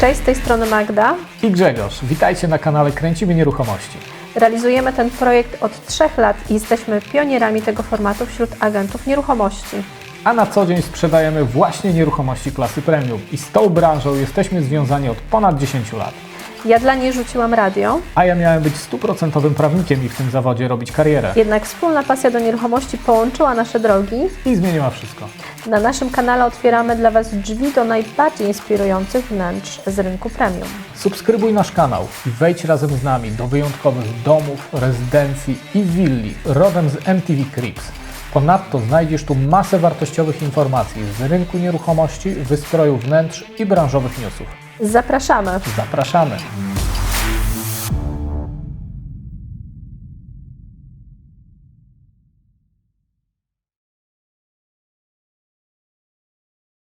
Cześć, z tej strony Magda. I Grzegorz, witajcie na kanale Kręcimy Nieruchomości. Realizujemy ten projekt od trzech lat i jesteśmy pionierami tego formatu wśród agentów nieruchomości. A na co dzień sprzedajemy właśnie nieruchomości klasy premium i z tą branżą jesteśmy związani od ponad 10 lat. Ja dla niej rzuciłam radio, A ja miałem być stuprocentowym prawnikiem i w tym zawodzie robić karierę. jednak wspólna pasja do nieruchomości połączyła nasze drogi. I zmieniła wszystko. Na naszym kanale otwieramy dla Was drzwi do najbardziej inspirujących wnętrz z rynku premium. Subskrybuj nasz kanał i wejdź razem z nami do wyjątkowych domów, rezydencji i willi rodem z MTV Crips. Ponadto znajdziesz tu masę wartościowych informacji z rynku nieruchomości, wystroju wnętrz i branżowych newsów. Zapraszamy! Zapraszamy!